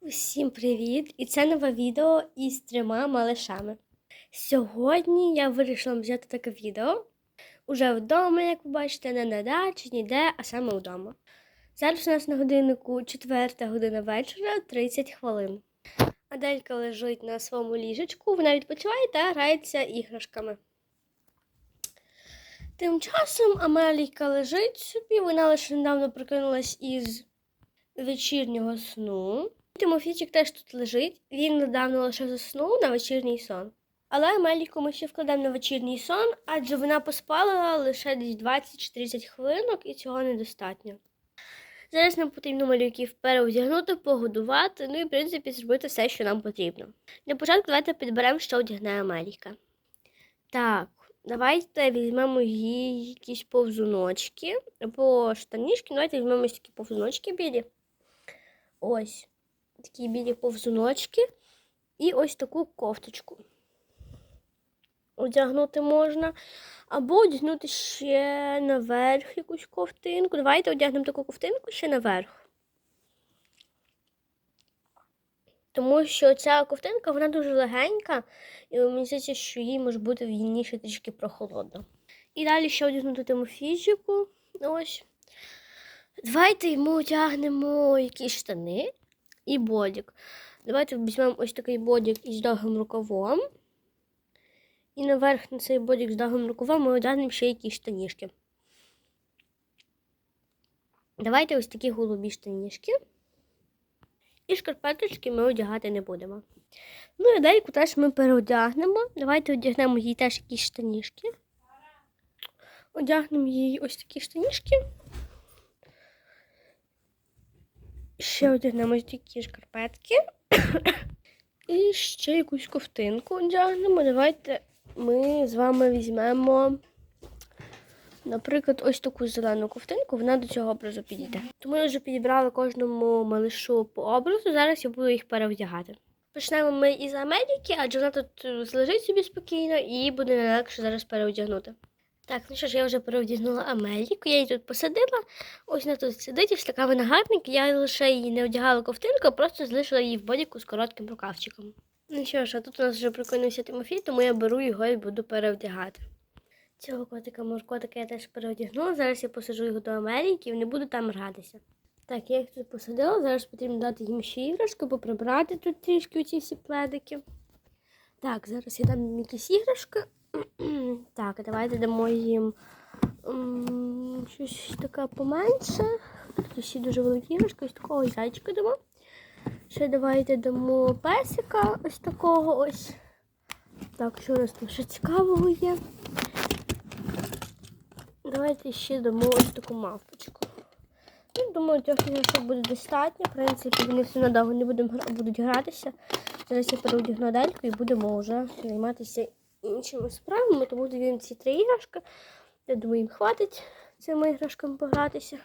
Усім привіт! І це нове відео із трьома малишами. Сьогодні я вирішила взяти таке відео уже вдома, як ви бачите, не на дачі, ніде, а саме вдома. Зараз у нас на годиннику 4 година вечора, 30 хвилин. Аделька лежить на своєму ліжечку, вона відпочиває та грається іграшками. Тим часом Амелійка лежить собі, вона лише недавно прокинулась із вечірнього сну. Тимофійчик теж тут лежить. Він недавно лише заснув на вечірній сон. Але Амеліку ми ще вкладемо на вечірній сон, адже вона поспала лише десь 20-30 хвилинок і цього недостатньо. Зараз нам потрібно малюків переодягнути, погодувати, ну і в принципі зробити все, що нам потрібно. Для початку давайте підберемо, що одягне Амеліка. Так, давайте візьмемо їй якісь повзуночки або штанішки. Давайте візьмемо такі повзуночки білі. Ось такі білі повзуночки і ось таку кофточку. Одягнути можна. Або одягнути ще наверх якусь ковтинку. Давайте одягнемо таку ковтинку ще наверх. Тому що ця ковтинка вона дуже легенька, і мені здається, що їй може бути в ній ще трішки прохолодно. І далі ще одягнути Тимофійчику. Ось. Давайте йому одягнемо якісь штани і бодік. Давайте візьмемо ось такий бодік із довгим рукавом. І наверх на цей бодік з довгим рукавом ми одягнемо ще якісь штанішки. Давайте ось такі голубі штанішки. І шкарпеточки ми одягати не будемо. Ну і далі теж ми переодягнемо. Давайте одягнемо їй теж якісь штанішки. Одягнемо їй ось такі штанішки. Ще одягнемо ось такі шкарпетки. І ще якусь ковтинку одягнемо. Давайте ми з вами візьмемо, наприклад, ось таку зелену ковтинку, вона до цього образу підійде. Тому я вже підібрала кожному малишу по образу, зараз я буду їх перевдягати. Почнемо ми із Америки, адже вона тут е, лежить собі спокійно і буде не легше зараз переодягнути. Так, ну що ж, я вже переодягнула Амеліку, я її тут посадила. Ось вона тут сидить, ось така гарненька. Я лише її не одягала ковтинку, а просто залишила її в бодіку з коротким рукавчиком. Ну що ж, а тут у нас вже прикинувся Тимофій, тому я беру його і буду перевдягати. Цього котика моркотика я теж переодягнула. Зараз я посаджу його до Америки і вони будуть там гратися. Так, я їх тут посадила, зараз потрібно дати їм ще іграшку, поприбрати тут трішки ці всі пледики. Так, зараз я дам їм якісь іграшки. Так, давайте дамо їм щось таке поменше. Тут всі дуже великі іграшки, ось такого зайчика дамо. Ще давайте дамо песика ось такого ось. Так, що у нас тут ще цікавого є? Давайте ще дамо ось таку мавпочку. Ну, думаю, трьох іграшок буде достатньо. В принципі, вони все надовго не будуть гратися. Зараз я переодягну дельку і будемо вже займатися іншими справами, тому даємо ці три іграшки. Я думаю, їм хватить цими іграшками погратися.